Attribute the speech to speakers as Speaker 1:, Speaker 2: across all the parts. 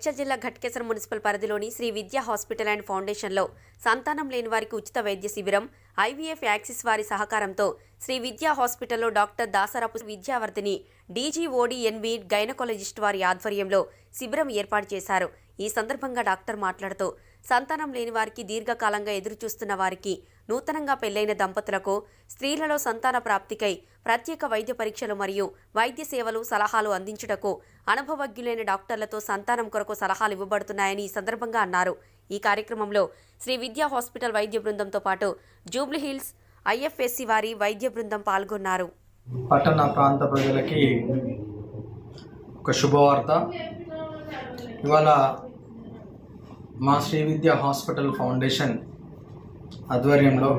Speaker 1: మేడ్చల్ జిల్లా ఘట్కేసర్ మున్సిపల్ పరిధిలోని శ్రీ విద్యా హాస్పిటల్ అండ్ ఫౌండేషన్లో సంతానం లేని వారికి ఉచిత వైద్య శిబిరం ఐవీఎఫ్ యాక్సిస్ వారి సహకారంతో శ్రీ విద్యా హాస్పిటల్లో డాక్టర్ దాసరపు విద్యావర్ధిని డీజీఓడిఎన్వి గైనకాలజిస్ట్ వారి ఆధ్వర్యంలో శిబిరం ఏర్పాటు చేశారు. ఈ సందర్భంగా డాక్టర్ మాట్లాడుతూ సంతానం లేని వారికి దీర్ఘకాలంగా ఎదురుచూస్తున్న వారికి నూతనంగా పెళ్ళైన దంపతులకు స్త్రీలలో సంతాన ప్రాప్తికై ప్రత్యేక వైద్య పరీక్షలు మరియు వైద్య సేవలు సలహాలు అందించుటకు అనుభవజ్ఞులైన డాక్టర్లతో సంతానం కొరకు సలహాలు ఇవ్వబడుతున్నాయని ఈ సందర్భంగా అన్నారు. ఈ కార్యక్రమంలో శ్రీ విద్యా హాస్పిటల్ వైద్య బృందంతో పాటు జూబ్లీహిల్స్ ఐఎఫ్ఎస్సి వారి వైద్య బృందం పాల్గొన్నారు.
Speaker 2: పట్టణ ప్రాంత ప్రజలకి ఒక శుభవార్త. ఇవాళ మా శ్రీ విద్య హాస్పిటల్ ఫౌండేషన్ ఆధ్వర్యంలో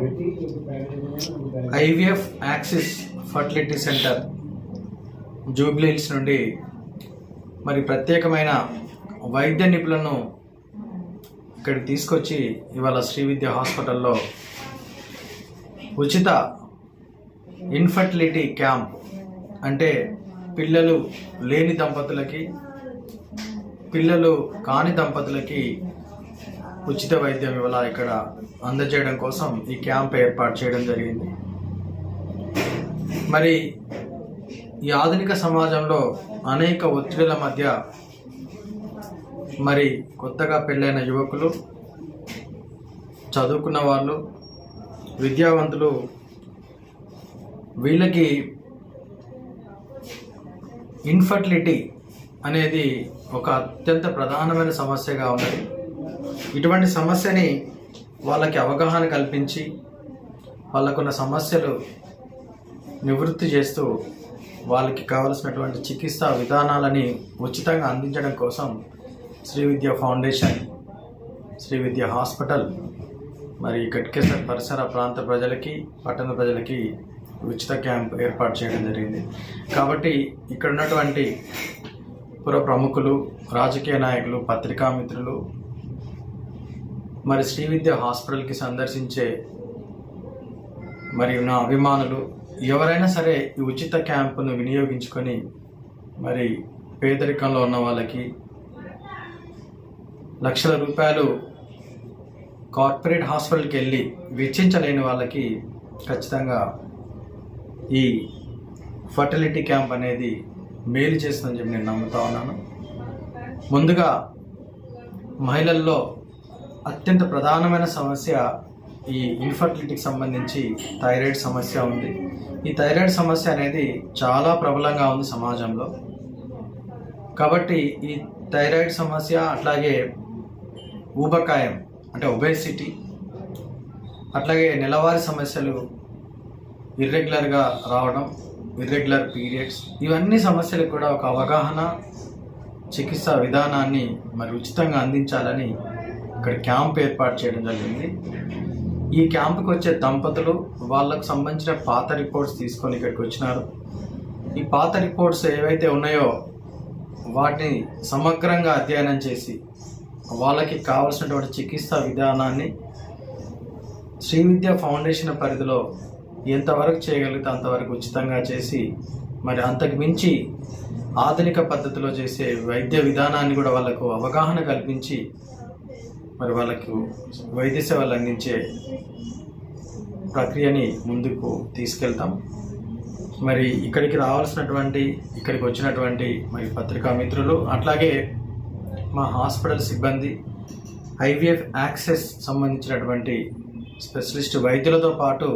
Speaker 2: IVF Axis fertility centre Jubilee Hills నుండి మరి ప్రత్యేకమైన వైద్య నిపుణులను ఇక్కడికి తీసుకొచ్చి ఇవాళ శ్రీ విద్య హాస్పిటల్లో ఉచిత ఇన్ఫర్టిలిటీ క్యాంప్ అంటే పిల్లలు లేని దంపతులకి పిల్లలు కాని దంపతులకి ఉచిత వైద్యం ఇవాళ ఇక్కడ అందజేయడం కోసం ఈ క్యాంప్ ఏర్పాటు చేయడం జరిగింది. మరి ఈ ఆధునిక సమాజంలో అనేక ఒత్తిడుల మధ్య మరి కొత్తగా పెళ్ళైన యువకులు చదువుకున్న వాళ్ళు విద్యావంతులు వీళ్ళకి ఇన్ఫర్టిలిటీ అనేది ఒక అత్యంత ప్రధానమైన సమస్యగా ఉన్నది. ఇటువంటి సమస్యని వాళ్ళకి అవగాహన కల్పించి వాళ్ళకున్న సమస్యలు నివృత్తి చేస్తూ వాళ్ళకి కావలసినటువంటి చికిత్సా విధానాలని ఉచితంగా అందించడం కోసం శ్రీ విద్య ఫౌండేషన్ శ్రీ విద్య హాస్పిటల్ మరి గట్కేసర్ పరిసర ప్రాంత ప్రజలకి పట్టణ ప్రజలకి ఉచిత క్యాంప్ ఏర్పాటు చేయడం జరిగింది. కాబట్టి ఇక్కడ ఉన్నటువంటి పుర ప్రముఖులు రాజకీయ నాయకులు పత్రికా మిత్రులు మరి శ్రీ విద్య హాస్పిటల్కి సందర్శించే మరియు నా అభిమానులు ఎవరైనా సరే ఈ ఉచిత క్యాంపును వినియోగించుకొని మరి పేదరికంలో ఉన్న వాళ్ళకి లక్షల రూపాయలు కార్పొరేట్ హాస్పిటల్కి వెళ్ళి వెచ్చించలేని వాళ్ళకి ఖచ్చితంగా ఈ ఫర్టిలిటీ క్యాంప్ అనేది మేలు చేస్తుందని చెప్పి నేను నమ్ముతా ఉన్నాను. ముందుగా మహిళల్లో అత్యంత ప్రధానమైన సమస్య ఈ ఇన్ఫర్టిలిటీకి సంబంధించి థైరాయిడ్ సమస్య ఉంది. ఈ థైరాయిడ్ సమస్య అనేది చాలా ప్రబలంగా ఉంది సమాజంలో. కాబట్టి ఈ థైరాయిడ్ సమస్య అట్లాగే ఊబకాయం అంటే ఒబేసిటీ అట్లాగే నెలవారీ సమస్యలు ఇర్రెగ్యులర్గా రావడం ఇర్రెగ్యులర్ పీరియడ్స్ ఇవన్నీ సమస్యలకు కూడా ఒక అవగాహన చికిత్సా విధానాన్ని మరి ఉచితంగా అందించాలని ఇక్కడ క్యాంప్ ఏర్పాటు చేయడం జరిగింది. ఈ క్యాంప్కి వచ్చే దంపతులు వాళ్ళకు సంబంధించిన పాత రిపోర్ట్స్ తీసుకొని ఇక్కడికి వచ్చినారు. ఈ పాత రిపోర్ట్స్ ఏవైతే ఉన్నాయో వాటిని సమగ్రంగా అధ్యయనం చేసి వాళ్ళకి కావలసినటువంటి చికిత్సా విధానాన్ని శ్రీ విద్య ఫౌండేషన్ పరిధిలో ఎంతవరకు చేయగలిగితే అంతవరకు ఉచితంగా చేసి మరి అంతకు మించి ఆధునిక పద్ధతిలో చేసే వైద్య విధానాన్ని కూడా వాళ్ళకు అవగాహన కల్పించి మరి వాళ్ళకు వైద్య సేవలు అందించే ప్రక్రియని ముందుకు తీసుకెళ్తాం. మరి ఇక్కడికి రావాల్సినటువంటి ఇక్కడికి వచ్చినటువంటి మరి పత్రికా మిత్రులు అట్లాగే మా హాస్పిటల్ సిబ్బంది ఐవీఎఫ్ యాక్సెస్ సంబంధించినటువంటి స్పెషలిస్ట్ వైద్యులతో పాటు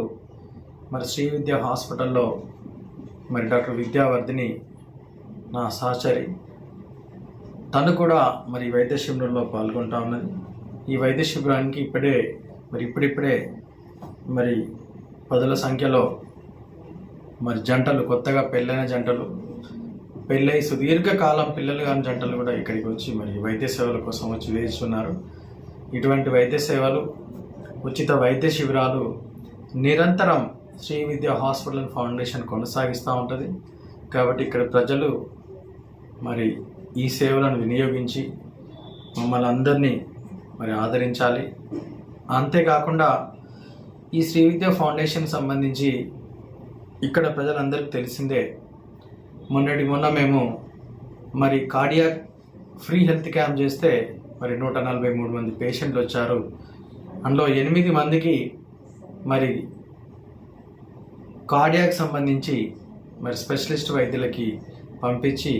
Speaker 2: మరి శ్రీ విద్య హాస్పిటల్లో మరి డాక్టర్ విద్యావర్ధిని నా సహచరి తను కూడా మరి వైద్య శిబిరంలో పాల్గొంటా ఉన్నది. ఈ వైద్య శిబిరానికి ఇప్పుడే మరి ఇప్పుడిప్పుడే మరి పదుల సంఖ్యలో మరి జంటలు కొత్తగా పెళ్ళైన జంటలు పెళ్ళై సుదీర్ఘకాలం పిల్లలు కాని జంటలు కూడా ఇక్కడికి వచ్చి మరి వైద్య సేవల కోసం వచ్చి వేస్తున్నారు ఇటువంటి వైద్య సేవలు ఉచిత వైద్య శిబిరాలు నిరంతరం శ్రీ విద్య హాస్పిటల్ ఫౌండేషన్ కొనసాగిస్తూ ఉంటుంది. కాబట్టి ఇక్కడ ప్రజలు మరి ఈ సేవలను వినియోగించి మమ్మల్ని అందరినీ మరి ఆదరించాలి. అంతేకాకుండా ఈ శ్రీ విద్య ఫౌండేషన్ సంబంధించి ఇక్కడ ప్రజలందరికీ తెలిసిందే మొన్నటి మొన్న మేము మరి కార్డియాక్ ఫ్రీ హెల్త్ క్యాంప్ చేస్తే మరి నూట నలభై మూడు మంది పేషెంట్లు వచ్చారు. అందులో ఎనిమిది మందికి మరి కార్డియాక్ సంబంధించి మరి స్పెషలిస్ట్ వైద్యులకి పంపించి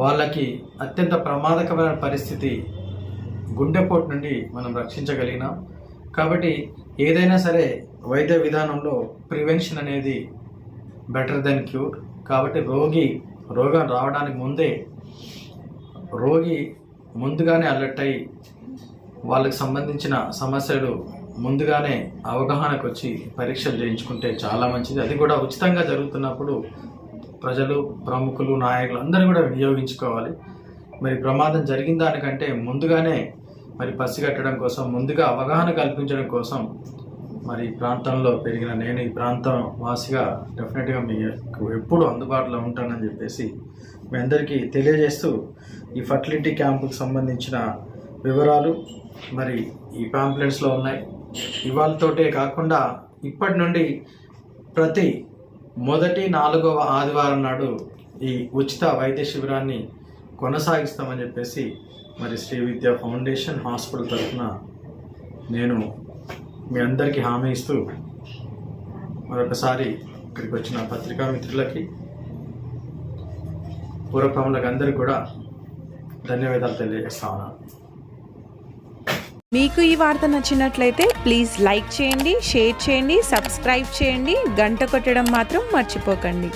Speaker 2: వాళ్ళకి అత్యంత ప్రమాదకరమైన పరిస్థితి గుండెపోటు నుండి మనం రక్షించగలిగినాం. కాబట్టి ఏదైనా సరే వైద్య విధానంలో ప్రివెన్షన్ అనేది బెటర్ దెన్ క్యూర్. కాబట్టి రోగి రోగం రావడానికి ముందే రోగి ముందుగానే అలర్ట్ అయ్యి వాళ్ళకి సంబంధించిన సమస్యలు ముందుగానే అవగాహనకు వచ్చి పరీక్షలు చేయించుకుంటే చాలా మంచిది. అది కూడా ఉచితంగా జరుగుతున్నప్పుడు ప్రజలు ప్రముఖులు నాయకులు అందరూ కూడా వినియోగించుకోవాలి. మరి ప్రమాదం జరిగిన దానికంటే ముందుగానే మరి పసిగట్టడం కోసం ముందుగా అవగాహన కల్పించడం కోసం మరి ఈ ప్రాంతంలో పెరిగిన నేను ఈ ప్రాంతం వాసిగా డెఫినెట్గా మీకు ఎప్పుడు అందుబాటులో ఉంటానని చెప్పేసి మీ అందరికీ తెలియజేస్తూ ఈ ఫర్టిలిటీ క్యాంపుకు సంబంధించిన వివరాలు మరి ఈ పాంప్లెట్స్లో ఉన్నాయి. ఇవాళతోటే కాకుండా ఇప్పటి నుండి ప్రతి మొదటి నాలుగవ ఆదివారం నాడు ఈ ఉచిత వైద్య శిబిరాన్ని కొనసాగిస్తామని చెప్పేసి మరి శ్రీ విద్యా ఫౌండేషన్ హాస్పిటల్ తరఫున నేను మీ అందరికీ హామీ ఇస్తూ మరొకసారి ఇక్కడికి వచ్చిన పత్రికా మిత్రులకి పూర్వప్రములకు అందరికీ కూడా ధన్యవాదాలు తెలియజేస్తా ఉన్నాను.
Speaker 3: మీకు ఈ వార్త నచ్చినట్లయితే ప్లీజ్ లైక్ చేయండి షేర్ చేయండి సబ్స్క్రైబ్ చేయండి గంట కొట్టడం మాత్రం మర్చిపోకండి.